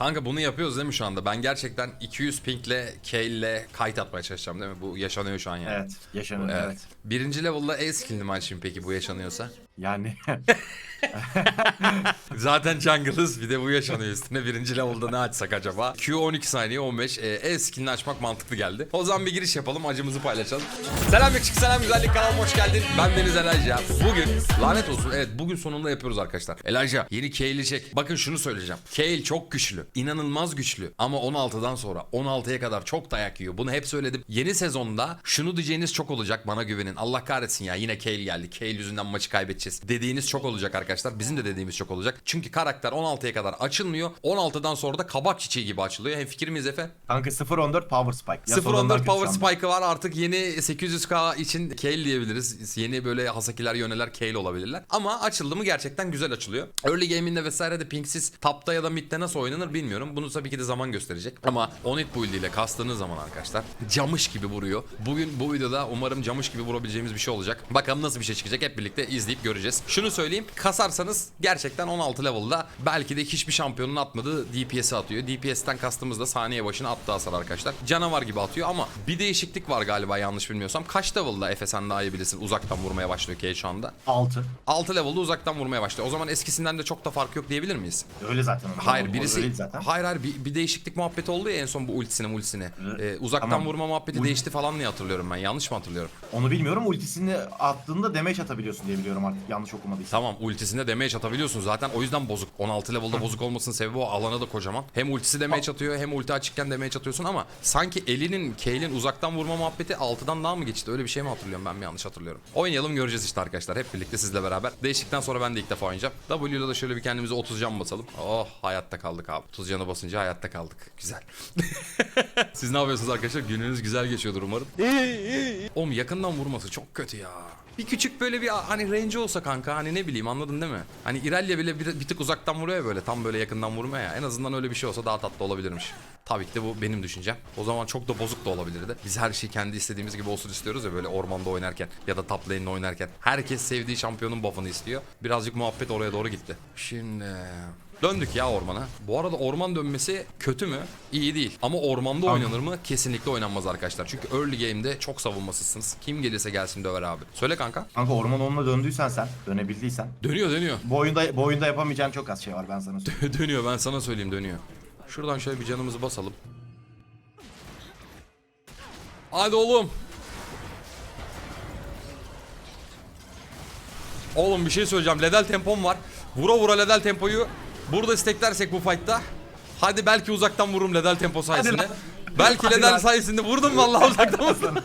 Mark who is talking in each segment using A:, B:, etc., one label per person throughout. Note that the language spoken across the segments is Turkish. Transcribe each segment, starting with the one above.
A: Kanka bunu yapıyoruz değil mi şu anda? Ben gerçekten 200 pingle, Kale'le kite atmaya çalışacağım değil mi? Bu yaşanıyor şu an yani.
B: Evet. Yaşanır
A: Evet. Birinci level'da E skill'ini mi açayım peki bu yaşanıyorsa?
B: Yani
A: Zaten jungle'ız bir de bu yaşanıyor üstüne. Birinci level'da ne açsak acaba? Q 12 saniye 15. E, e skill'ini açmak mantıklı geldi. O zaman bir giriş yapalım acımızı paylaşalım. Selam yakışık selam güzellik kanalıma hoş geldin. Ben Deniz Elijah. Bugün lanet olsun evet bugün sonunda yapıyoruz arkadaşlar. Elijah yeni Kale'i çek. Bakın şunu söyleyeceğim. Kale çok güçlü. inanılmaz güçlü. Ama 16'dan sonra 16'ya kadar çok dayak yiyor. Bunu hep söyledim. Yeni sezonda şunu diyeceğiniz çok olacak bana güvenin. Allah kahretsin ya yine Kale geldi. Kale yüzünden maçı kaybedeceğiz. Dediğiniz çok olacak arkadaşlar. Bizim de dediğimiz çok olacak. Çünkü karakter 16'ya kadar açılmıyor. 16'dan sonra da kabak çiçeği gibi açılıyor. Hem fikir miyiz Efe?
B: kanka 0-14 power spike. Ya
A: 0-14
B: sonundan kötü
A: power spike'ı var. Artık yeni 800k için Kale diyebiliriz. Yeni böyle hasakiler yöneler Kale olabilirler. Ama açıldı mı gerçekten güzel açılıyor. Early game'inde vesaire de pingsiz tapta ya da midde nasıl oynanır bilmiyorum. Bunu tabii ki de zaman gösterecek. Ama Onit build ile kastığınız zaman arkadaşlar camış gibi vuruyor. Bugün bu videoda umarım camış gibi vurabileceğimiz bir şey olacak. Bakalım nasıl bir şey çıkacak hep birlikte izleyip göreceğiz. Şunu söyleyeyim. Kasarsanız gerçekten 16 level'da belki de hiçbir şampiyonun atmadığı DPS'i atıyor. DPS'ten kastımız da saniye başına attığı hasar arkadaşlar. Canavar gibi atıyor ama bir değişiklik var galiba yanlış bilmiyorsam. Kaç level'da Efe sen daha iyi bilirsin uzaktan vurmaya başlıyor ki şu anda.
B: 6.
A: 6 level'da uzaktan vurmaya başlıyor. O zaman eskisinden de çok da fark yok diyebilir miyiz?
B: Öyle zaten.
A: Hayır birisi
B: zaten.
A: hayır hayır bir, bir değişiklik muhabbeti oldu ya en son bu ultisine multisine. Ee, uzaktan
B: Tamam.
A: vurma muhabbeti
B: Ult-
A: değişti falan diye hatırlıyorum ben. Yanlış mı hatırlıyorum?
B: Onu bilmiyorum. Ultisini attığında damage atabiliyorsun diye biliyorum artık yanlış okumadıysam.
A: Tamam ultisinde damage atabiliyorsun zaten o yüzden bozuk. 16 level'da bozuk olmasının sebebi o alana da kocaman. Hem ultisi damage atıyor hem ulti açıkken damage atıyorsun ama sanki elinin Kale'in uzaktan vurma muhabbeti 6'dan daha mı geçti? Öyle bir şey mi hatırlıyorum ben mi yanlış hatırlıyorum? Oynayalım göreceğiz işte arkadaşlar hep birlikte sizle beraber. Değiştikten sonra ben de ilk defa oynayacağım. W ile de şöyle bir kendimize 30 can basalım. Oh hayatta kaldık abi. 30 canı basınca hayatta kaldık. Güzel. Siz ne yapıyorsunuz arkadaşlar? Gününüz güzel geçiyordur umarım. Oğlum yakından vurması çok kötü ya. Bir küçük böyle bir hani range olsa kanka hani ne bileyim anladın değil mi? Hani İrelia bile bir, bir tık uzaktan vuruyor böyle tam böyle yakından vurmaya ya. En azından öyle bir şey olsa daha tatlı olabilirmiş. Tabii ki de bu benim düşüncem. O zaman çok da bozuk da olabilirdi. Biz her şeyi kendi istediğimiz gibi olsun istiyoruz ya böyle ormanda oynarken ya da top oynarken. Herkes sevdiği şampiyonun buff'ını istiyor. Birazcık muhabbet oraya doğru gitti. Şimdi Döndük ya ormana. Bu arada orman dönmesi kötü mü? İyi değil. Ama ormanda oynanır mı? Kesinlikle oynanmaz arkadaşlar. Çünkü early game'de çok savunmasızsınız. Kim gelirse gelsin döver abi. Söyle kanka.
B: Kanka orman onunla döndüysen sen, dönebildiysen.
A: Dönüyor dönüyor.
B: Bu oyunda, bu oyunda yapamayacağın çok az şey var ben sana söyleyeyim.
A: dönüyor ben sana söyleyeyim dönüyor. Şuradan şöyle bir canımızı basalım. Hadi oğlum. Oğlum bir şey söyleyeceğim. Ledel tempom var. Vura vura ledel tempoyu burada isteklersek bu fight'ta. Hadi belki uzaktan vururum ledel tempo sayesinde. Belki
B: lan.
A: sayesinde vurdum vallahi uzaktan vurdum.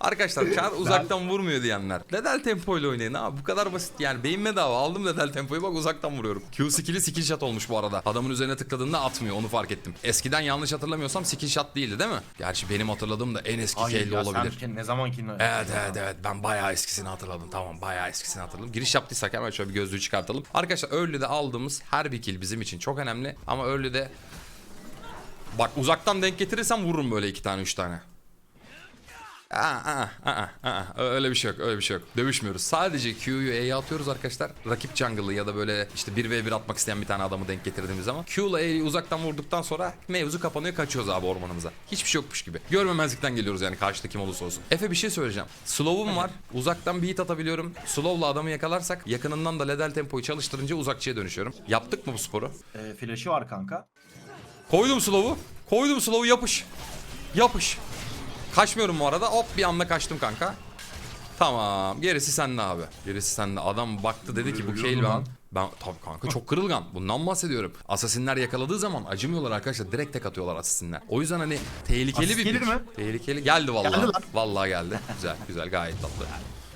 A: Arkadaşlar Çar uzaktan vurmuyor diyenler. Ledel tempoyla oynayın abi. Bu kadar basit yani. Beyin bedava. Aldım ledel tempoyu bak uzaktan vuruyorum. Q skill'i skill shot olmuş bu arada. Adamın üzerine tıkladığında atmıyor onu fark ettim. Eskiden yanlış hatırlamıyorsam skill shot değildi değil mi? Gerçi benim hatırladığım da en eski
B: Hayır
A: Kale
B: ya
A: olabilir.
B: sen ne zamankini
A: Evet evet evet ben bayağı eskisini hatırladım tamam bayağı eskisini hatırladım. Giriş yaptıysak hemen şöyle bir gözlüğü çıkartalım. Arkadaşlar early'de aldığımız her bir kill bizim için çok önemli ama early'de Bak uzaktan denk getirirsem vururum böyle iki tane üç tane. Aa, aa, aa, aa. Öyle bir şey yok öyle bir şey yok. Dövüşmüyoruz. Sadece Q'yu E'ye atıyoruz arkadaşlar. Rakip jungle'ı ya da böyle işte 1v1 atmak isteyen bir tane adamı denk getirdiğimiz zaman. Q ile E'yi uzaktan vurduktan sonra mevzu kapanıyor kaçıyoruz abi ormanımıza. Hiçbir şey yokmuş gibi. Görmemezlikten geliyoruz yani karşıda kim olursa olsun. Efe bir şey söyleyeceğim. Slow'um var. Uzaktan beat atabiliyorum. Slow'la adamı yakalarsak yakınından da ledel tempoyu çalıştırınca uzakçıya dönüşüyorum. Yaptık mı bu sporu?
B: e, flash'ı var kanka.
A: Koydum slow'u. Koydum slow'u yapış. Yapış. Kaçmıyorum bu arada. Hop bir anda kaçtım kanka. Tamam. Gerisi sende abi. Gerisi sende. Adam baktı dedi ki bu. Kalevan. Ben tabii kanka çok kırılgan. Bundan bahsediyorum. Asasinler yakaladığı zaman acımıyorlar arkadaşlar. Direkt tek atıyorlar asasinler. O yüzden hani tehlikeli
B: Asist
A: bir
B: gelir mi?
A: Tehlikeli. Geldi vallahi.
B: Geldi lan.
A: Vallahi geldi. Güzel güzel gayet tatlı.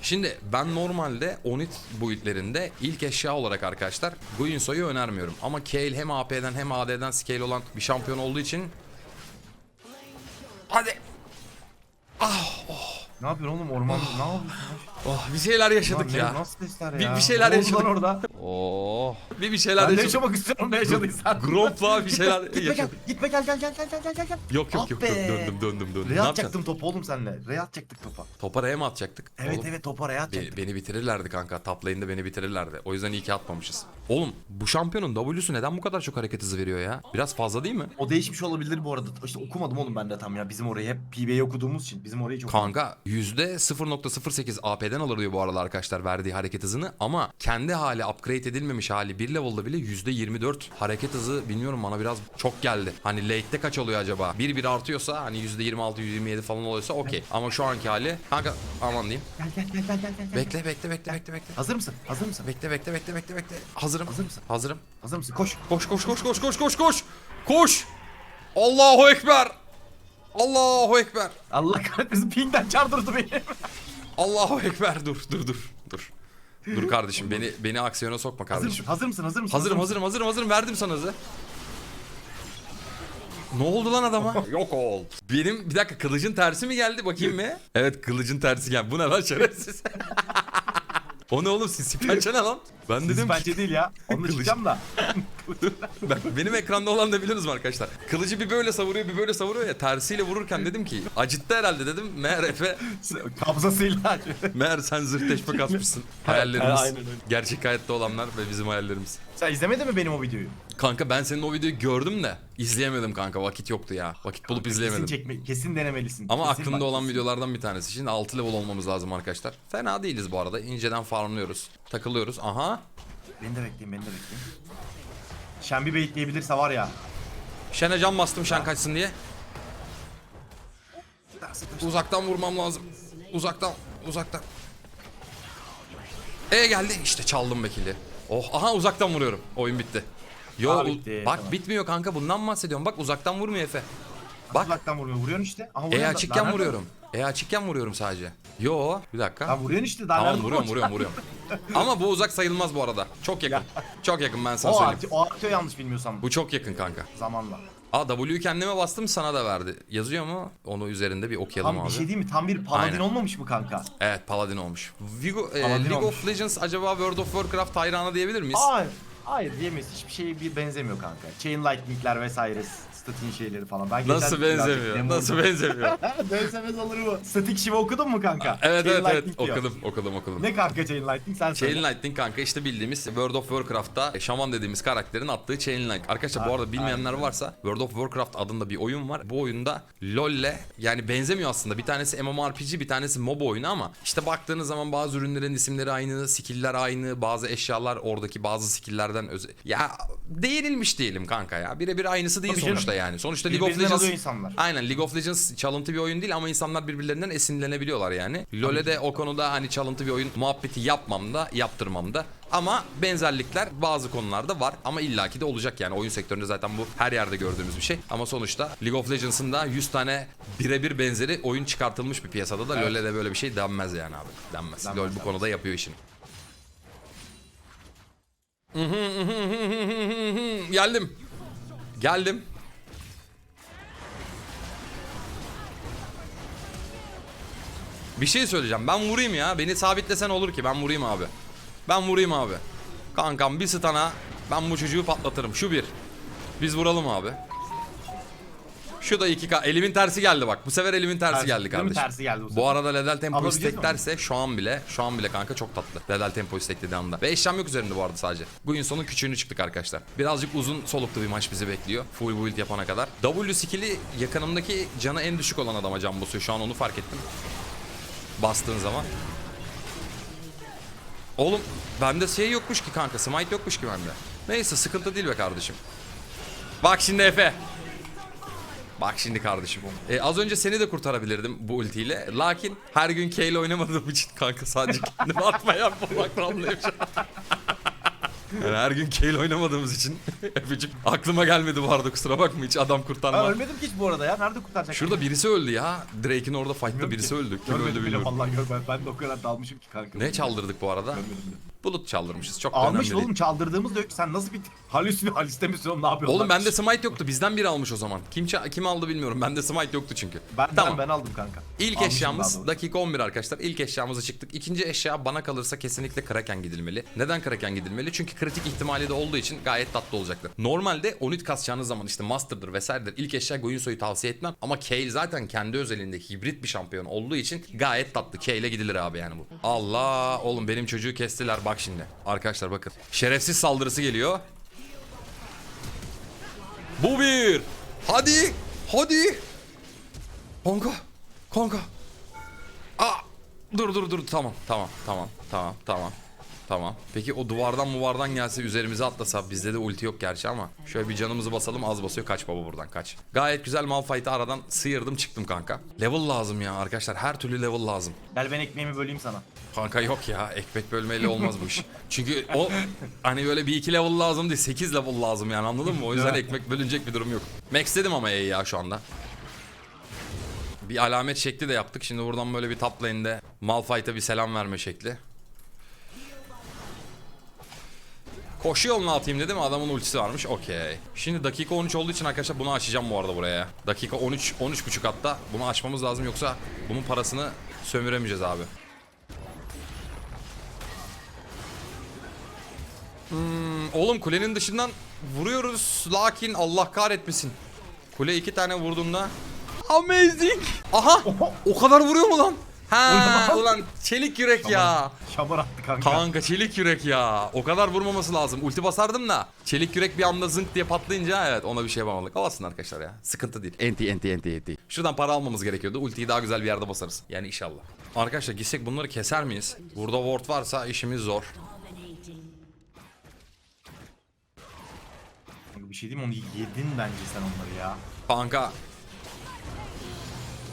A: Şimdi ben normalde Onit buildlerinde ilk eşya olarak arkadaşlar Guinsoo'yu önermiyorum. Ama Kayle hem AP'den hem AD'den scale olan bir şampiyon olduğu için Hadi.
B: Ne yapıyorsun oğlum orman ne yapıyorsun?
A: Oh, bir şeyler yaşadık
B: ne-
A: ya.
B: Nasıl sesler
A: Bir-
B: ya?
A: bir şeyler
B: Ne oldu lan
A: yaşadık.
B: orada.
A: Oh. Bir bir şeyler
B: Ben de
A: yaşadık.
B: yaşamak istiyorum ne yaşadıysan.
A: Gromp'la bir şeyler
B: Gitme gel.
A: yaşadık.
B: Gitme gel gel gel gel gel gel gel.
A: Yok yok
B: Ah
A: yok
B: be.
A: yok döndüm döndüm döndüm. Ne yapacaksın?
B: atacaktım topu oğlum senle. Re atacaktık topa.
A: Topa R'ye mi atacaktık?
B: Evet
A: Oğlum,
B: evet topa re
A: be-
B: atacaktık.
A: beni bitirirlerdi kanka. Top lane'de beni bitirirlerdi. O yüzden iyi ki atmamışız. Oğlum bu şampiyonun W'su neden bu kadar çok hareket hızı veriyor ya? Biraz fazla değil mi?
B: O değişmiş olabilir bu arada. İşte okumadım oğlum ben de tam ya. Bizim orayı hep PB'yi okuduğumuz için. Bizim orayı çok
A: Kanka %0.08 AP'den alır diyor bu arada arkadaşlar verdiği hareket hızını ama kendi hali upgrade edilmemiş hali bir level'da bile %24 hareket hızı bilmiyorum bana biraz çok geldi. Hani late'de kaç oluyor acaba? 1-1 artıyorsa hani %26 %27 falan oluyorsa okey. Ama şu anki hali kanka aman diyeyim.
B: Gel gel gel gel gel gel.
A: Bekle bekle bekle bekle bekle.
B: Hazır mısın? Hazır mısın?
A: Bekle bekle bekle bekle bekle. Hazırım.
B: Hazır mısın?
A: Hazırım.
B: Hazır mısın? Koş.
A: Koş koş koş koş koş koş koş. Koş. Allahu ekber. Allahu ekber.
B: Allah kahretmesin pingden çardırdı beni.
A: Allahu ekber. Dur dur dur dur. Dur kardeşim beni beni aksiyona sokma
B: hazır
A: kardeşim.
B: mısın? Hazır mısın? Hazır mısın?
A: Hazırım hazırım hazırım hazırım verdim sana hızı. Ne oldu lan adama? Yok oldu. Benim bir dakika kılıcın tersi mi geldi bakayım mı? Evet kılıcın tersi geldi. Bu ne lan şerefsiz? o ne oğlum siz pençe ne lan? Ben
B: Siz
A: dedim
B: bence değil ya.
A: Kılıç.
B: çıkacağım da.
A: Bak benim ekranda olan da biliyorsunuz mu arkadaşlar? Kılıcı bir böyle savuruyor bir böyle savuruyor ya tersiyle vururken dedim ki acıttı herhalde dedim. Meğer Efe,
B: Kabzasıyla.
A: meğer sen zırh teşvik atmışsın. Hayallerimiz.
B: Aynen öyle.
A: Gerçek hayatta olanlar ve bizim hayallerimiz.
B: Sen izlemedin mi benim o videoyu?
A: Kanka ben senin o videoyu gördüm de izleyemedim kanka vakit yoktu ya. Vakit bulup izleyemedim.
B: Kesin çekme, kesin denemelisin.
A: Ama
B: Kesin
A: aklımda
B: bak,
A: olan videolardan bir tanesi. Şimdi 6 level olmamız lazım arkadaşlar. Fena değiliz bu arada. İnceden farmlıyoruz. Takılıyoruz. Aha.
B: Beni de bekleyin, beni de bekleyin. Şen bir bekleyebilirse var ya.
A: Şene can bastım şen kaçsın diye. Uzaktan vurmam lazım. Uzaktan, uzaktan. E geldi. İşte çaldım bekili. Oh, aha uzaktan vuruyorum. Oyun bitti. Yo,
B: Aa, bitti,
A: bak
B: tamam.
A: bitmiyor kanka. Bundan mı bahsediyorum? Bak uzaktan vurmuyor Efe.
B: Bak. Uzaktan vurmuyor. Vuruyorsun işte. Aha,
A: E
B: vuruyorsun daha
A: açıkken vuruyorum. E açıkken vuruyorum sadece. Yo, bir dakika.
B: Ha vuruyorsun işte. Daha
A: Tamam
B: nerede
A: vuruyorum vuruyorum vuruyorum. Ama bu uzak sayılmaz bu arada. Çok yakın. Çok yakın ben sana
B: O
A: söyleyeyim.
B: artıyor, o artıyor yanlış bilmiyorsam
A: Bu çok yakın kanka.
B: zamanla.
A: Aa W'yu kendime bastım sana da verdi. Yazıyor mu? Onu üzerinde bir okuyalım
B: Tam
A: abi.
B: bir şey değil mi? Tam bir paladin
A: Aynen.
B: olmamış mı kanka?
A: Evet Paladin olmuş. Vigo, e,
B: Paladin
A: League
B: olmuş.
A: of Legends acaba World of Warcraft hayranı diyebilir miyiz?
B: Hayır. Hayır diyemeyiz. Hiçbir şeye bir benzemiyor kanka. Chain lightning'ler vesaire, statin şeyleri falan. Ben
A: Nasıl
B: geçen
A: benzemiyor? Nasıl benzemiyor?
B: Benzemez olur mu? Statik Shiva okudun mu kanka?
A: evet
B: Chain
A: evet evet
B: Lightning diyor.
A: okudum okudum okudum.
B: Ne kanka Chain Lightning sen söyle.
A: Chain Lightning kanka işte bildiğimiz World of Warcraft'ta şaman dediğimiz karakterin attığı Chain Lightning. Arkadaşlar bu arada bilmeyenler varsa World of Warcraft adında bir oyun var. Bu oyunda LoL'le yani benzemiyor aslında. Bir tanesi MMORPG bir tanesi MOBA oyunu ama işte baktığınız zaman bazı ürünlerin isimleri aynı, skill'ler aynı, bazı eşyalar oradaki bazı skill'lerden özel. Ya değinilmiş diyelim kanka ya. Birebir aynısı değil
B: Tabii canım.
A: sonuçta yani. Sonuçta League of Legends
B: insanlar.
A: Aynen League of Legends çalıntı bir oyun değil ama insanlar birbirlerinden esinlenebiliyorlar yani. LoL'e de o konuda hani çalıntı bir oyun muhabbeti yapmam da yaptırmam da. Ama benzerlikler bazı konularda var ama illaki de olacak yani oyun sektöründe zaten bu her yerde gördüğümüz bir şey. Ama sonuçta League of Legends'ın da 100 tane birebir benzeri oyun çıkartılmış bir piyasada da
B: Evet.
A: LoL'e de böyle bir şey denmez yani abi. Denmez.
B: Denmez,
A: LoL bu konuda yapıyor işini. Geldim. Geldim. Bir şey söyleyeceğim. Ben vurayım ya. Beni sabitlesen olur ki. Ben vurayım abi. Ben vurayım abi. Kankam bir stana ben bu çocuğu patlatırım. Şu bir. Biz vuralım abi. Şu da 2K. Elimin tersi geldi bak. Bu sefer elimin tersi,
B: Tersi-
A: geldi
B: değil mi?
A: kardeşim.
B: Tersi geldi bu
A: Bu
B: sefer.
A: arada Ledel Tempo
B: Alabileceğiz mi?
A: isteklerse şu an bile şu an bile kanka çok tatlı. Ledel Tempo isteklediği anda. Ve eşyam yok üzerinde bu arada sadece. Bugün sonun küçüğünü çıktık arkadaşlar. Birazcık uzun soluklu bir maç bizi bekliyor. Full build yapana kadar. W skill'i yakınımdaki canı en düşük olan adama can basıyor. Şu an onu fark ettim. Bastığın zaman. Oğlum bende şey yokmuş ki kanka. Smite yokmuş ki bende. Neyse sıkıntı değil be kardeşim. Bak şimdi Efe. Bak şimdi kardeşim. E, az önce seni de kurtarabilirdim bu ultiyle. Lakin her gün K ile oynamadığım için kanka sadece kendimi atmaya bulmakla anlayayım şu an. Yani her gün K ile oynamadığımız için Efe'cim aklıma gelmedi bu arada kusura bakma hiç adam
B: Ben
A: kurtarma.
B: ölmedim ki hiç bu arada ya. Nerede kurtaracak?
A: Şurada birisi öldü ya. Drake'in orada fight'ta
B: Bilmiyorum
A: birisi
B: ki.
A: öldü. Kim
B: Görmedim
A: öldü
B: bile,
A: bilmiyorum.
B: Vallahi görmedim. Ben de o kadar dalmışım ki kanka.
A: Ne çaldırdık bu arada?
B: Görmedim bile.
A: Bulut çaldırmışız. Çok da
B: Almış
A: önemli değil.
B: oğlum çaldırdığımız da yok. Sen nasıl bir halüsini halüste misin ne yapıyorsun?
A: Oğlum bende smite yoktu. Bizden biri almış o zaman. Kim ça- kim aldı bilmiyorum. Bende smite yoktu çünkü.
B: Ben,
A: tamam.
B: ben, ben aldım kanka.
A: İlk
B: Almışım daha
A: eşyamız
B: doğrusu.
A: dakika 11 arkadaşlar. İlk eşyamıza çıktık. İkinci eşya bana kalırsa kesinlikle Kraken gidilmeli. Neden Kraken gidilmeli? Çünkü kritik ihtimali de olduğu için gayet tatlı olacaktır. Normalde onit kasacağınız zaman işte Master'dır vesairedir ilk eşya Goyunso'yu tavsiye etmem. Ama Kayle zaten kendi özelinde hibrit bir şampiyon olduğu için gayet tatlı. Kayle'e gidilir abi yani bu. Allah oğlum benim çocuğu kestiler bak şimdi. Arkadaşlar bakın. Şerefsiz saldırısı geliyor. Bu bir. Hadi. Hadi. Konka. Konka. Aa. Dur dur dur tamam tamam tamam tamam tamam. Tamam. Peki o duvardan muvardan gelse üzerimize atlasa bizde de ulti yok gerçi ama şöyle bir canımızı basalım az basıyor kaç baba buradan kaç. Gayet güzel Malphite'i aradan sıyırdım çıktım kanka. Level lazım ya arkadaşlar her türlü level lazım.
B: Gel ben ekmeğimi böleyim sana.
A: Kanka yok ya ekmek bölmeyle olmaz bu iş. Çünkü o hani böyle bir iki level lazım değil 8 level lazım yani anladın mı? O yüzden ekmek bölünecek bir durum yok. Max dedim ama E'yi ya şu anda. Bir alamet şekli de yaptık. Şimdi buradan böyle bir top lane'de Malphite'a bir selam verme şekli. Koşu yoluna atayım dedim adamın ultisi varmış okey. Şimdi dakika 13 olduğu için arkadaşlar bunu açacağım bu arada buraya. Dakika 13 13 buçuk hatta bunu açmamız lazım yoksa bunun parasını sömüremeyeceğiz abi. Hmm, oğlum kulenin dışından vuruyoruz lakin Allah kahretmesin. Kule iki tane vurduğunda Amazing. Aha o kadar vuruyor mu lan? Ha ulan çelik yürek ya.
B: Şamar attı kanka.
A: Kanka çelik yürek ya. O kadar vurmaması lazım. Ulti basardım da. Çelik yürek bir anda zınk diye patlayınca evet ona bir şey yapamadık. Olsun arkadaşlar ya. Sıkıntı değil. Enti enti enti enti. Şuradan para almamız gerekiyordu. Ultiyi daha güzel bir yerde basarız. Yani inşallah. Arkadaşlar gitsek bunları keser miyiz? Burada ward varsa işimiz zor.
B: Kanka bir şey diyeyim onu yedin bence sen onları ya.
A: Kanka.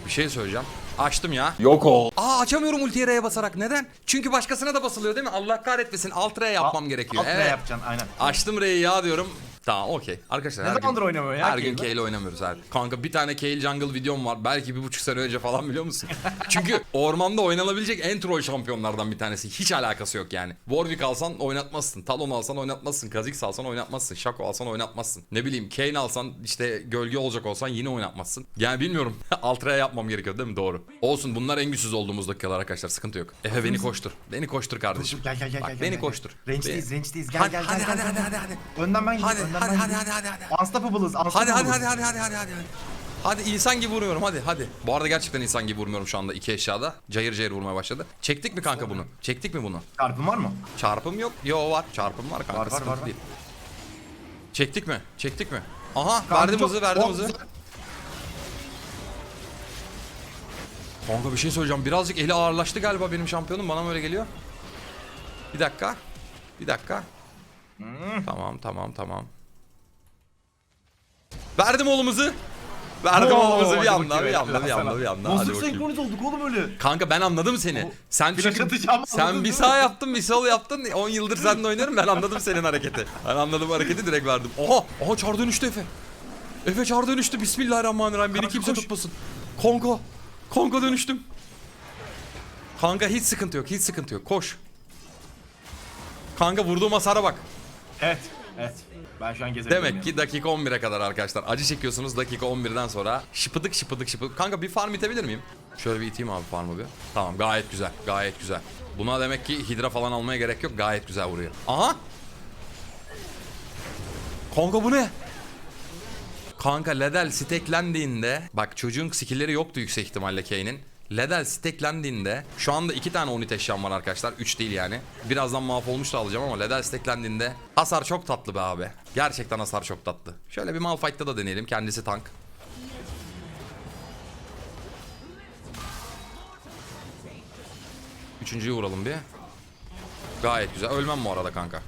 A: Bir şey söyleyeceğim. Açtım ya.
C: Yok ol.
A: Aa açamıyorum ultiye R'ye basarak. Neden? Çünkü başkasına da basılıyor değil mi? Allah kahretmesin. Alt R yapmam gerekiyor.
B: alt R
A: Evet.
B: yapacaksın aynen.
A: Açtım R'yi ya diyorum. Tamam okey. Arkadaşlar
B: Ne
A: her
B: zamandır
A: gün,
B: oynamıyor ya
A: Her gün? Kale oynamıyoruz her. Kanka bir tane Kale Jungle videom var. Belki bir buçuk sene önce falan biliyor musun? Çünkü ormanda oynanabilecek en troll şampiyonlardan bir tanesi. Hiç alakası yok yani. Warwick alsan oynatmazsın. Talon alsan oynatmazsın. Kha'Zix alsan oynatmazsın. Shaco alsan oynatmazsın. Ne bileyim Kayn alsan işte gölge olacak olsan yine oynatmazsın. Yani bilmiyorum. Altra'ya yapmam gerekiyor değil mi? Doğru. Olsun bunlar en güçsüz olduğumuz dakikalar arkadaşlar. Sıkıntı yok. Efe beni koştur. Beni koştur kardeşim.
B: Dur, gel gel gel
A: Bak,
B: gel.
A: beni
B: gel,
A: koştur.
B: Gel. Range'deyiz
A: Beni-
B: range'deyiz. Gel
A: Hadi
B: gel
A: hadi
B: gel.
A: hadi
B: gel,
A: hadi
B: gel.
A: hadi hadi.
B: Önden ben
A: Hadi
B: gidiyorum.
A: hadi
B: ben
A: hadi hadi
B: gidiyorum.
A: hadi hadi.
B: Unstoppable'ız.
A: Hadi hadi hadi hadi hadi hadi hadi. Hadi insan gibi vuruyorum hadi hadi. Bu arada gerçekten insan gibi vurmuyorum şu anda iki eşyada. Cayır cayır vurmaya başladı. Çektik mi kanka bunu? Çektik mi bunu?
B: Çarpım var mı?
A: Çarpım yok. Yo var. Çarpım var kanka.
B: Var, var, var, var.
A: değil. Çektik mi? Çektik mi? Aha
B: Kanka
A: verdim
B: çok-
A: hızı verdim hızı. Kanka bir şey söyleyeceğim. Birazcık eli ağırlaştı galiba benim şampiyonum. Bana mı öyle geliyor? Bir dakika. Bir dakika. Tamam tamam tamam. Verdim oğlumuzu. Verdim
B: Oo,
A: oğlumuzu bir anda bir anda bir anda bir anda. Hadi
B: Bozuk
A: bakayım.
B: senkroniz olduk oğlum öyle.
A: Kanka ben anladım seni. Sen
B: Flash
A: çünkü
B: atacağım,
A: sen
B: anladın
A: bir
B: değil
A: sağ
B: mi?
A: yaptın bir sol yaptın. 10 yıldır seninle oynuyorum ben anladım senin hareketi. Ben anladım hareketi direkt verdim. Oha! Oha çar dönüştü Efe. Efe çar dönüştü. Bismillahirrahmanirrahim. Beni
B: Kanka
A: kimse
B: koş.
A: tutmasın. Kongo. Kongo dönüştüm. Kanka hiç sıkıntı yok. Hiç sıkıntı yok. Koş. Kanka vurduğum hasara bak.
B: Evet. Evet. Ben şu an gezebilirim.
A: Demek ki dakika 11'e kadar arkadaşlar. Acı çekiyorsunuz dakika 11'den sonra. Şıpıdık şıpıdık şıpıdık. Kanka bir farm itebilir miyim? Şöyle bir iteyim abi farmı bir. Tamam gayet güzel. Gayet güzel. Buna demek ki hidra falan almaya gerek yok. Gayet güzel vuruyor. Aha. Kanka bu ne? Kanka Ledel steklendiğinde bak çocuğun skillleri yoktu yüksek ihtimalle Kane'in. Ledel steklendiğinde şu anda iki tane unit eşyam var arkadaşlar. Üç değil yani. Birazdan mahvolmuş da alacağım ama Ledel steklendiğinde hasar çok tatlı be abi. Gerçekten hasar çok tatlı. Şöyle bir Malphite'da da deneyelim. Kendisi tank. Üçüncüyü vuralım bir. Gayet güzel. Ölmem bu arada kanka.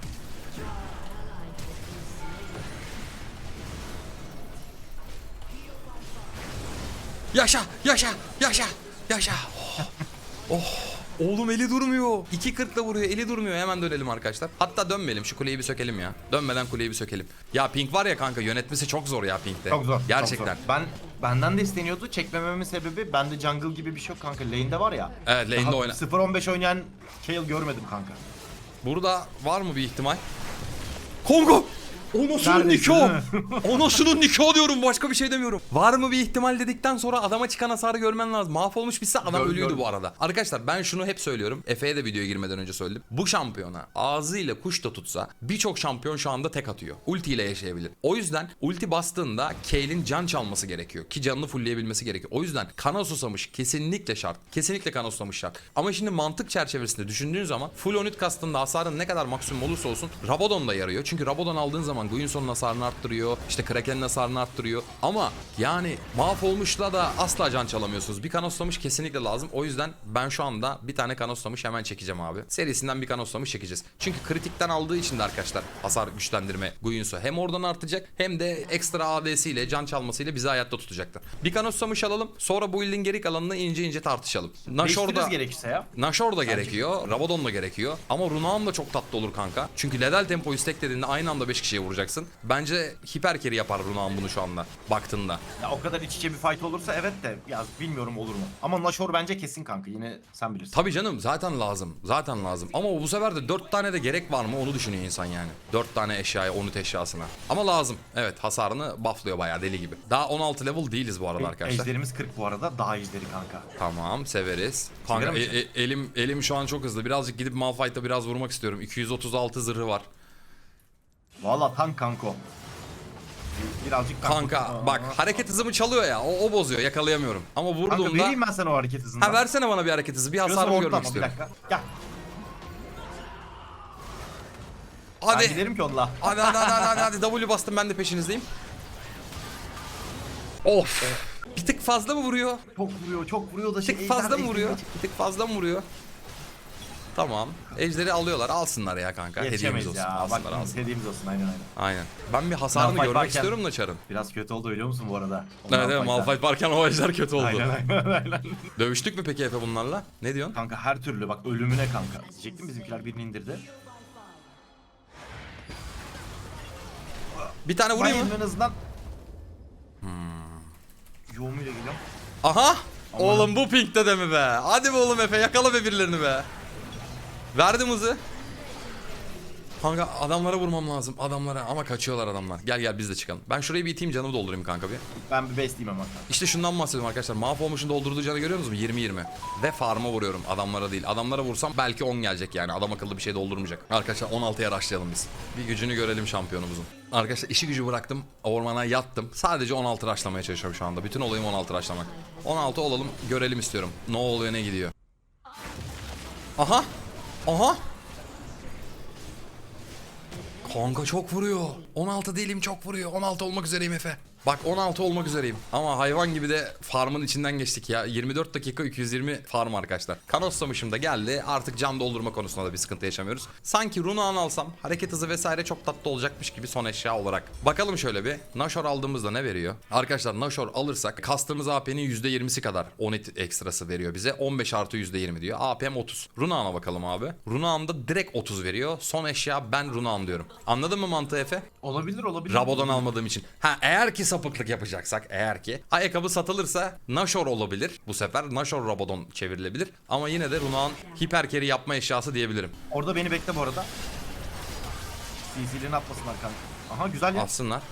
A: Yaşa, yaşa, yaşa, yaşa. Oh. oh. Oğlum eli durmuyor. 2.40'la vuruyor. Eli durmuyor. Hemen dönelim arkadaşlar. Hatta dönmeyelim. Şu kuleyi bir sökelim ya. Dönmeden kuleyi bir sökelim. Ya Pink var ya kanka yönetmesi çok zor ya Pink'te.
B: Çok zor. çok
A: Gerçekten.
B: zor. Ben benden de isteniyordu. Çekmememin sebebi bende jungle gibi bir şey yok kanka. Lane'de var ya.
A: Evet, lane'de oyna-
B: 0-15 oynayan Kayle görmedim kanka.
A: Burada var mı bir ihtimal? Kongo! Onasının
B: Neredesin,
A: nikahı. Onasının nikahı diyorum başka bir şey demiyorum. Var mı bir ihtimal dedikten sonra adama çıkan hasarı görmen lazım. Mahvolmuş bitse adam
B: Gör-
A: ölüyordu
B: gör.
A: bu arada. Arkadaşlar ben şunu hep söylüyorum. Efe'ye de videoya girmeden önce söyledim. Bu şampiyona ağzıyla kuş da tutsa birçok şampiyon şu anda tek atıyor. Ulti ile yaşayabilir. O yüzden ulti bastığında Kayl'in can çalması gerekiyor. Ki canını fullleyebilmesi gerekiyor. O yüzden kana susamış kesinlikle şart. Kesinlikle kana susamış şart. Ama şimdi mantık çerçevesinde düşündüğün zaman full onit kastında hasarın ne kadar maksimum olursa olsun Rabadon da yarıyor. Çünkü Rabadon aldığın zaman Guinsoo'nun hasarını arttırıyor. işte Kraken'in hasarını arttırıyor. Ama yani mahvolmuşla da asla can çalamıyorsunuz. Bir kanoslamış kesinlikle lazım. O yüzden ben şu anda bir tane kanoslamış hemen çekeceğim abi. Serisinden bir kanoslamış çekeceğiz. Çünkü kritikten aldığı için de arkadaşlar hasar güçlendirme Guinsoo hem oradan artacak hem de ekstra AD'siyle can çalmasıyla bizi hayatta tutacaktır. Bir kanoslamış alalım. Sonra bu ildin geri kalanını ince ince tartışalım.
B: Değiştiririz gerekirse ya.
A: Nashor da gerekiyor, Rabadon da gerekiyor. Ama Runaan da çok tatlı olur kanka. Çünkü Ledel tempoyu stacklediğinde aynı anda 5 kişiye vuracaksın. Bence hiper carry yapar Runaan bunu şu anda baktığında.
B: Ya o kadar iç içe bir fight olursa evet de ya bilmiyorum olur mu. Ama Nashor bence kesin kanka yine sen bilirsin.
A: Tabii canım zaten lazım. Zaten lazım. Ama bu sefer de 4 tane de gerek var mı onu düşünüyor insan yani. 4 tane eşyaya, 13 eşyasına. Ama lazım. Evet hasarını bufflıyor bayağı deli gibi. Daha 16 level değiliz bu arada arkadaşlar.
B: Ejderimiz 40 bu arada daha ejderi kanka.
A: Tamam severiz. Kanka e- e- elim elim şu an çok hızlı. Birazcık gidip Malphite'a biraz vurmak istiyorum. 236 zırhı var.
B: Valla tank kanko. Birazcık tank.
A: Kanka bak hareket hızımı çalıyor ya. O, o bozuyor yakalayamıyorum. Ama
B: Kanka
A: vurduğumda...
B: vereyim ben sana o hareket hızından.
A: Ha versene bana bir hareket hızı. Bir
B: Şurası
A: hasarımı
B: orta
A: görmek
B: ama,
A: istiyorum.
B: Bir dakika. Gel. Ben
A: Hadi.
B: giderim ki onunla.
A: Hadi hadi hadi hadi, hadi. W bastım ben de peşinizdeyim. Of. Bir tık fazla mı vuruyor?
B: Çok vuruyor, çok vuruyor da
A: Bir
B: şey.
A: tık fazla mı vuruyor? Bir tık fazla mı vuruyor? Tamam. Ejderi alıyorlar. Alsınlar ya kanka. Hediyemiz
B: Yetişemeyiz
A: olsun.
B: ya.
A: Alsınlar
B: Bak
A: alsınlar.
B: hediyemiz olsun aynen aynen.
A: Aynen. Ben bir hasarını
B: Malphite
A: görmek
B: varken-
A: istiyorum da çarın.
B: Biraz kötü oldu biliyor musun bu arada? O
A: Evet evet
B: Malphite'da.
A: Malphite varken o ejder kötü oldu.
B: Aynen aynen aynen.
A: Dövüştük mü peki Efe bunlarla? Ne diyorsun?
B: Kanka her türlü bak ölümüne kanka. Diyecektim bizimkiler birini indirdi.
A: Bir tane vurayım mı?
B: Ben en azından... Hmm. Yoğumuyla geliyorum.
A: Aha! Oğlum bu pinkte de mi be? Hadi be oğlum Efe yakala be birilerini be. Verdim hızı. Kanka adamlara vurmam lazım adamlara ama kaçıyorlar adamlar. Gel gel biz de çıkalım. Ben şurayı bir iteyim canımı doldurayım kanka bir.
B: Ben bir besleyeyim hemen.
A: İşte şundan bahsediyorum arkadaşlar. Mahvolmuşun doldurduğu canı görüyor musunuz? 20-20. Ve farma vuruyorum adamlara değil. Adamlara vursam belki 10 gelecek yani. Adam akıllı bir şey doldurmayacak. Arkadaşlar 16'ya raşlayalım biz. Bir gücünü görelim şampiyonumuzun. Arkadaşlar işi gücü bıraktım. Ormana yattım. Sadece 16 raşlamaya çalışıyorum şu anda. Bütün olayım 16 raşlamak. 16 olalım görelim istiyorum. Ne oluyor ne gidiyor. Aha. Aha. Kanka çok vuruyor. 16 değilim çok vuruyor. 16 olmak üzereyim Efe. Bak 16 olmak üzereyim. Ama hayvan gibi de farmın içinden geçtik ya. 24 dakika 220 farm arkadaşlar. Kanoslamışım da geldi. Artık can doldurma konusunda da bir sıkıntı yaşamıyoruz. Sanki Runa'nı alsam hareket hızı vesaire çok tatlı olacakmış gibi son eşya olarak. Bakalım şöyle bir. Nashor aldığımızda ne veriyor? Arkadaşlar Nashor alırsak kastığımız AP'nin %20'si kadar Onit ekstrası veriyor bize. 15 artı %20 diyor. AP'm 30. Runa'na bakalım abi. Runa'nda direkt 30 veriyor. Son eşya ben Runa'm diyorum. Anladın mı mantığı Efe?
B: Olabilir olabilir.
A: Rabo'dan almadığım için. Ha eğer ki sapıklık yapacaksak eğer ki ayakkabı satılırsa Nashor olabilir. Bu sefer Nashor Rabodon çevrilebilir. Ama yine de Runa'nın hiper carry yapma eşyası diyebilirim.
B: Orada beni bekle bu arada. CC'lerini atmasınlar kanka. Aha güzel ya.
A: Alsınlar.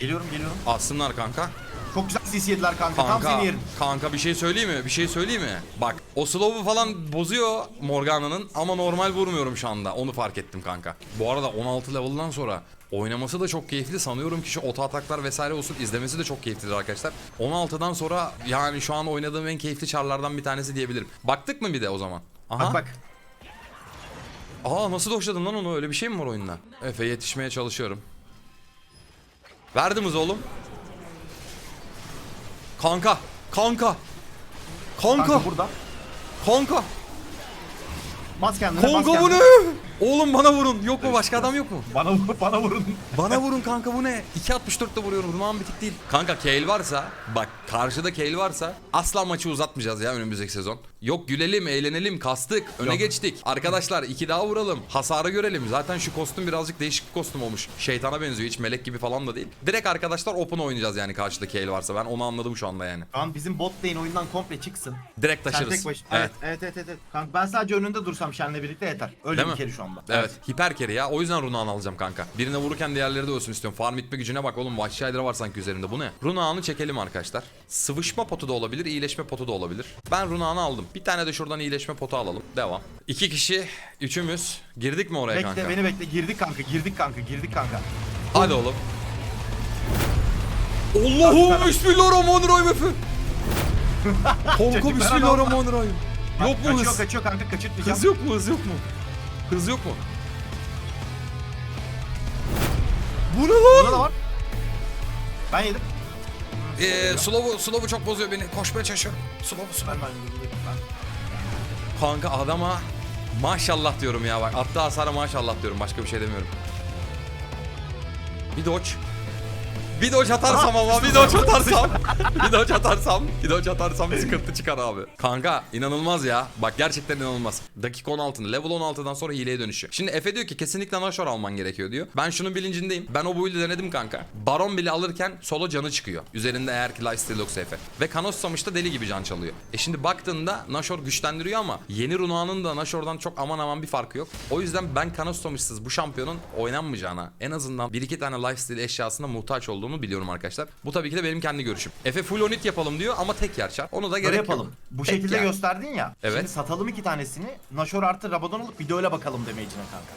B: Geliyorum geliyorum.
A: Alsınlar kanka.
B: Çok güzel CC yediler kanka. Tam
A: Kanka,
B: senin yerin.
A: kanka bir şey söyleyeyim mi? Bir şey söyleyeyim mi? Bak o slow'u falan bozuyor Morgana'nın ama normal vurmuyorum şu anda. Onu fark ettim kanka. Bu arada 16 level'dan sonra oynaması da çok keyifli. Sanıyorum ki şu oto ataklar vesaire olsun izlemesi de çok keyiflidir arkadaşlar. 16'dan sonra yani şu an oynadığım en keyifli çarlardan bir tanesi diyebilirim. Baktık mı bir de o zaman? Aha.
B: Bak bak.
A: Aa nasıl doşladın lan onu? Öyle bir şey mi var oyunda? Efe yetişmeye çalışıyorum. Verdim hızı oğlum. Kanka. Kanka. Kanka.
B: Kanka burada.
A: Kanka.
B: Bas kendine bas
A: Kanka bu
B: kendine.
A: ne? Oğlum bana vurun. Yok mu başka adam yok mu?
B: Bana vur, bana vurun.
A: Bana vurun kanka bu ne? 2.64'te vuruyorum. Rumağım bitik değil. Kanka Kale varsa bak karşıda Kale varsa asla maçı uzatmayacağız ya önümüzdeki sezon. Yok gülelim, eğlenelim, kastık, öne
B: Yok.
A: geçtik. Arkadaşlar iki daha vuralım. Hasarı görelim. Zaten şu kostüm birazcık değişik bir kostüm olmuş. Şeytana benziyor. Hiç melek gibi falan da değil. Direkt arkadaşlar open oynayacağız yani karşıda Kale varsa. Ben onu anladım şu anda yani.
B: Şu an bizim bot lane oyundan komple çıksın.
A: Direkt
B: Sen
A: taşırız.
B: tek baş.
A: Evet.
B: Evet evet evet. evet. Kanka ben sadece önünde dursam Şen'le birlikte yeter. Öyle
A: Değil
B: bir
A: mi?
B: kere şu an. Anda.
A: Evet. Hiper carry ya. O yüzden Runa'nı alacağım kanka. Birine vururken diğerleri de ölsün istiyorum. Farm itme gücüne bak oğlum. Vahşi Hydra var sanki üzerinde. Bu ne? Runa'nı çekelim arkadaşlar. Sıvışma potu da olabilir. iyileşme potu da olabilir. Ben Runa'nı aldım. Bir tane de şuradan iyileşme potu alalım. Devam. İki kişi, üçümüz. Girdik mi oraya
B: Bekle
A: kanka?
B: beni bekle. Girdik kanka, girdik kanka, girdik kanka.
A: Hadi oğlum. Allah'ım bismillahirrahmanirrahim
B: Çocuklara
A: bismillahirrahmanirrahim. Yok mu
B: kaçıyor,
A: hız?
B: kaçıyor kanka, kaçırtmayacağım.
A: Hız yok mu? Hız yok mu? Hız yok mu? Bu ne
B: da
A: lan?
B: var. Ben yedim.
A: Ee, slow'u, slow'u çok bozuyor beni. Koşmaya çalışıyorum. Slow'u, slow'u.
B: Ben ben yedim. Ben.
A: Kanka adama maşallah diyorum ya bak. Attığı hasara maşallah diyorum. Başka bir şey demiyorum. Bir dodge. Bir dodge atarsam ama bir dodge atarsam. bir dodge atarsam. Bir dodge atarsam sıkıntı çıkar abi. Kanka inanılmaz ya. Bak gerçekten inanılmaz. Dakika 16'ında level 16'dan sonra hileye dönüşüyor. Şimdi Efe diyor ki kesinlikle Nashor alman gerekiyor diyor. Ben şunun bilincindeyim. Ben o build'i denedim kanka. Baron bile alırken solo canı çıkıyor. Üzerinde eğer ki lifesteal yoksa Efe. Ve Kanos Samış'ta deli gibi can çalıyor. E şimdi baktığında Nashor güçlendiriyor ama yeni Runa'nın da Nashor'dan çok aman aman bir farkı yok. O yüzden ben Kanos Samış'sız bu şampiyonun oynanmayacağına en azından bir iki tane lifesteal eşyasına muhtaç olduğunu biliyorum arkadaşlar. Bu tabii ki de benim kendi görüşüm. Efe full onit yapalım diyor ama tek yer çar. Onu da gerek
B: yapalım.
A: yok.
B: Bu
A: Tek
B: şekilde
A: yer.
B: gösterdin ya.
A: Evet.
B: Şimdi satalım iki tanesini. Nashor artı Rabadon alıp bir de öyle bakalım damage'ine kanka.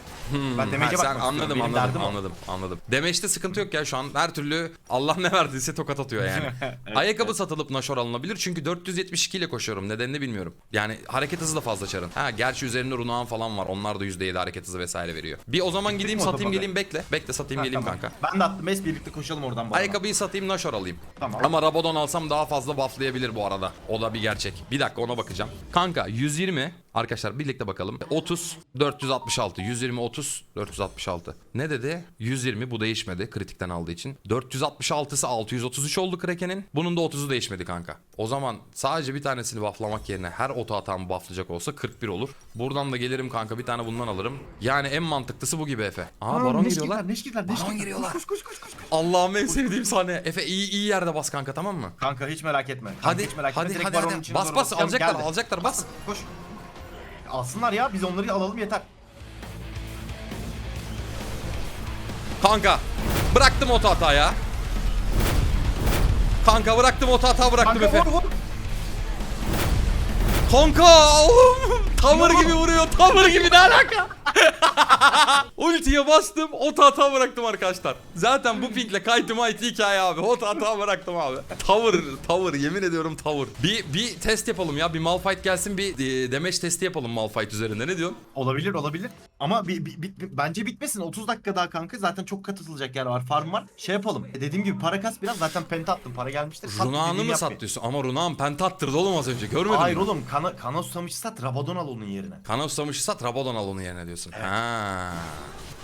B: Ben
A: Ha,
B: damage'e
A: sen
B: bakmak
A: anladım.
B: Benim
A: anladım
B: derdim o.
A: anladım anladım. Demeçte sıkıntı yok ya şu an her türlü Allah ne verdiyse tokat atıyor yani. Ayakkabı satılıp Nashor alınabilir çünkü 472 ile koşuyorum nedenini bilmiyorum. Yani hareket hızı da fazla çarın. Ha gerçi üzerinde Runaan falan var onlar da %7 hareket hızı vesaire veriyor. Bir o zaman gideyim satayım
B: topa be?
A: geleyim bekle. Bekle satayım
B: Ha,
A: geleyim
B: tamam.
A: kanka.
B: Ben de attım. Es birlikte koşalım oradan bana.
A: Ayakkabıyı satayım Nashor alayım.
B: Tamam.
A: Ama Rabadon alsam daha fazla bufflayabilir bu arada. O da bir gerçek. Bir dakika ona bakacağım. Kanka 120 arkadaşlar birlikte bakalım. 30 466 120 30 466. Ne dedi? 120 bu değişmedi kritikten aldığı için. 466'sı 633 oldu Kraken'in. Bunun da 30'u değişmedi kanka. O zaman sadece bir tanesini bufflamak yerine her oto atağımı bufflayacak olsa 41 olur. Buradan da gelirim kanka bir tane bundan alırım. Yani en mantıklısı bu gibi Efe. Aa, baron giriyorlar.
B: girdiler, neş girdiler, neş
A: Baron giriyorlar.
B: Koş koş koş koş. koş.
A: Allah'ım en sevdiğim sahne. Efe iyi iyi yerde bas kanka tamam mı?
B: Kanka hiç merak etme. Kanka,
A: Hadi
B: hiç merak
A: hadi
B: etme. Direkt
A: hadi
B: baronun
A: hadi.
B: içine
A: Bas
B: doğru
A: bas
B: basacağım.
A: alacaklar
B: Geldi.
A: alacaklar bas.
B: Koş. Alsınlar ya biz onları alalım yeter.
A: Kanka bıraktım oto hata ya. Kanka bıraktım oto hata bıraktım
B: Kanka
A: Efe.
B: vur vur.
A: Kanka oğlum tavır gibi vuruyor tavır gibi ne alaka? Ultiye bastım oto hata bıraktım arkadaşlar. Zaten bu pinkle kaytı mayti hikaye abi. Oto hata bıraktım abi. Tavır tavır yemin ediyorum tavır. Bir bir test yapalım ya bir Malphite gelsin bir e, demeç testi yapalım Malphite üzerinde ne diyorsun?
B: Olabilir olabilir. Ama bir- bir- bir- bence bitmesin. 30 dakika daha kanka. Zaten çok katılacak yer var. Farm var. Şey yapalım. E, dediğim gibi para kas biraz. Zaten penta attım. Para gelmiştir. Sat
A: Runağını mı
B: yap
A: sat
B: bir.
A: diyorsun? Ama Runağın penta attırdı oğlum az önce görmedin
B: Hayır
A: mi?
B: oğlum. Kana, kana susamış sat. Rabadon al onun yerine.
A: Kana susamışı sat Rabadon al onun yerine diyorsun. Ha.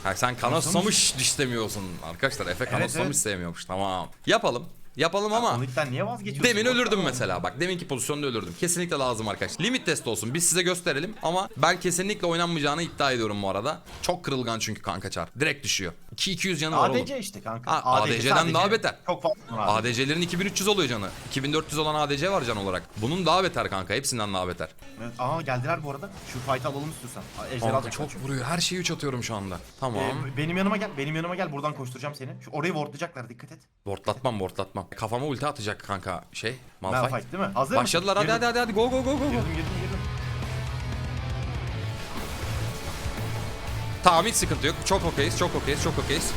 A: Ha sen kana susamış istemiyorsun arkadaşlar. Efe kana
B: Evet,
A: susamış
B: evet.
A: sevmiyormuş. Tamam. Yapalım. Yapalım ama
B: Onluktan niye vazgeçiyorsun?
A: demin ölürdüm mesela. Bak deminki pozisyonda ölürdüm. Kesinlikle lazım arkadaşlar. Limit test olsun. Biz size gösterelim ama ben kesinlikle oynanmayacağını iddia ediyorum bu arada. Çok kırılgan çünkü kanka çar. Direkt düşüyor. 2 200 canı var oğlum.
B: ADC işte kanka.
A: Ha, ADC'den
B: sadece.
A: daha beter.
B: Çok fazla var.
A: ADC'lerin 2300 oluyor canı. 2400 olan ADC var can olarak. Bunun daha beter kanka. Hepsinden daha beter.
B: Evet. Aa geldiler bu arada. Şu fight'ı alalım istiyorsan. Ejderha
A: Kanka çok
B: çünkü.
A: vuruyor. Her şeyi 3 atıyorum şu anda. Tamam.
B: Ee, benim yanıma gel. Benim yanıma gel. Buradan koşturacağım seni. Şu orayı wardlayacaklar. Dikkat et.
A: Bortlatmam bortlatmam. Kafama ulti atacak kanka şey. Malphite.
B: Malphite değil mi? Hazır
A: Başladılar hadi hadi hadi hadi go go go go. go.
B: Girdim girdim girdim.
A: Tamam hiç sıkıntı yok. Çok okeyiz çok okeyiz çok okeyiz.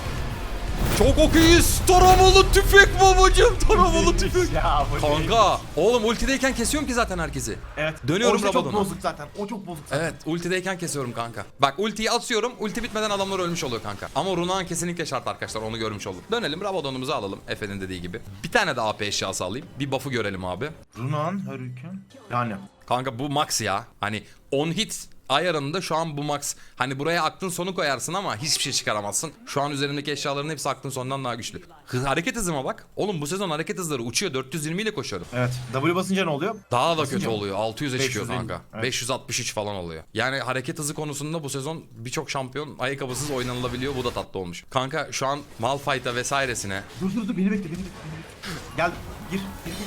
A: Çok okeyiz. Taramalı tüfek babacım. Taramalı tüfek.
B: ya bu.
A: Kanka oğlum ultideyken kesiyorum ki zaten herkesi.
B: Evet.
A: Dönüyorum
B: o işte çok
A: Rabadon'a.
B: bozuk zaten. O çok bozuk zaten.
A: Evet ultideyken kesiyorum kanka. Bak ultiyi atıyorum ulti bitmeden adamlar ölmüş oluyor kanka. Ama Runaan kesinlikle şart arkadaşlar onu görmüş olduk. Dönelim Rabadon'umuzu alalım Efe'nin dediği gibi. Bir tane de AP eşyası alayım. Bir buff'ı görelim abi.
B: Runan, Hurricane. Yani.
A: Kanka bu max ya. Hani 10 hit ayarında şu an bu max. Hani buraya aklın sonu koyarsın ama hiçbir şey çıkaramazsın. Şu an üzerindeki eşyaların hepsi aklın sonundan daha güçlü. Hı- hareket hızıma bak. Oğlum bu sezon hareket hızları uçuyor. 420 ile koşuyorum.
B: Evet. W basınca ne oluyor?
A: Daha da
B: Basınca
A: kötü
B: mı?
A: oluyor. 600'e çıkıyor
B: 550.
A: kanka.
B: Evet.
A: 563 falan oluyor. Yani hareket hızı konusunda bu sezon birçok şampiyon ayakkabısız oynanılabiliyor. Bu da tatlı olmuş. Kanka şu an Malphite'a vesairesine
B: Dur dur dur beni bekle beni bekle. Beni bekle. Gel gir. Gir gir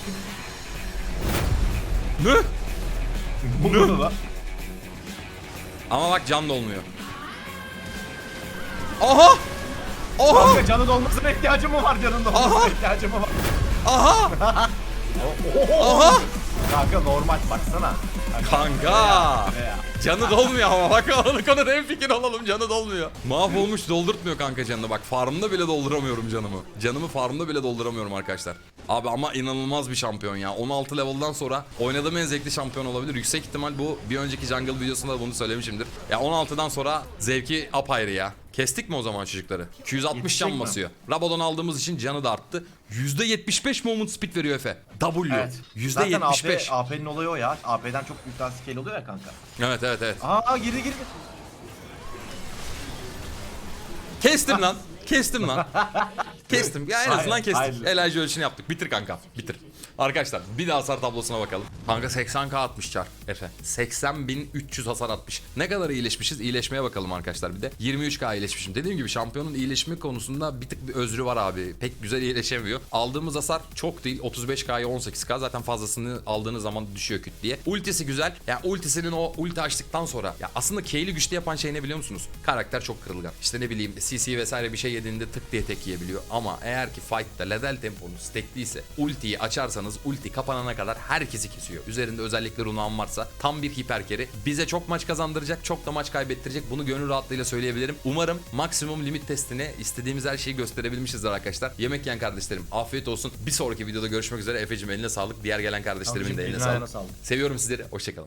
B: gir.
A: ne?
B: Bu ne?
A: Ama bak can da olmuyor. Aha! Aha!
B: Kanka canı dolmasına ihtiyacım mı var canın
A: Aha!
B: dolmasına ihtiyacım mı var?
A: Aha! Aha!
B: Kanka normal baksana.
A: Kanka!
B: Ya.
A: Canı dolmuyor ama bak o kadar en fikir olalım canı dolmuyor. Mahvolmuş doldurtmuyor kanka canını bak farmda bile dolduramıyorum canımı. Canımı farmda bile dolduramıyorum arkadaşlar. Abi ama inanılmaz bir şampiyon ya. 16 level'dan sonra oynadığım en zevkli şampiyon olabilir. Yüksek ihtimal bu bir önceki jungle videosunda bunu söylemişimdir. Ya 16'dan sonra zevki apayrı ya. Kestik mi o zaman çocukları? 260
B: Yetişecek
A: can basıyor. Rabadon aldığımız için canı da arttı. %75 movement speed veriyor Efe. W.
B: Evet. Zaten AP,
A: %75.
B: AP'nin olayı o ya. AP'den çok büyük scale oluyor ya kanka.
A: Evet evet evet.
B: Aa girdi girdi.
A: Kestim lan. Kestim lan. Kestim. Ya en azından kestik.
B: hayır.
A: Enerji ölçünü yaptık. Bitir kanka. Bitir. Arkadaşlar bir de hasar tablosuna bakalım. Kanka 80k atmış çar Efe. 80.300 hasar atmış. Ne kadar iyileşmişiz? İyileşmeye bakalım arkadaşlar bir de. 23k iyileşmişim. Dediğim gibi şampiyonun iyileşme konusunda bir tık bir özrü var abi. Pek güzel iyileşemiyor. Aldığımız hasar çok değil. 35k'ya 18k. Zaten fazlasını aldığınız zaman düşüyor küt diye. Ultisi güzel. Yani ultisinin o ulti açtıktan sonra ya aslında K'li güçlü yapan şey ne biliyor musunuz? Karakter çok kırılgan. İşte ne bileyim CC vesaire bir şey yediğinde tık diye tek yiyebiliyor. Ama eğer ki fight'ta level temponuz stackliyse ultiyi açarsanız ulti kapanana kadar herkesi kesiyor. Üzerinde özellikle runan varsa tam bir hiper carry. Bize çok maç kazandıracak, çok da maç kaybettirecek. Bunu gönül rahatlığıyla söyleyebilirim. Umarım maksimum limit testine istediğimiz her şeyi gösterebilmişizdir arkadaşlar. Yemek yiyen kardeşlerim afiyet olsun. Bir sonraki videoda görüşmek üzere. Efe'cim eline sağlık. Diğer gelen kardeşlerimin de eline sağlık.
B: sağlık.
A: Seviyorum sizleri. Hoşçakalın.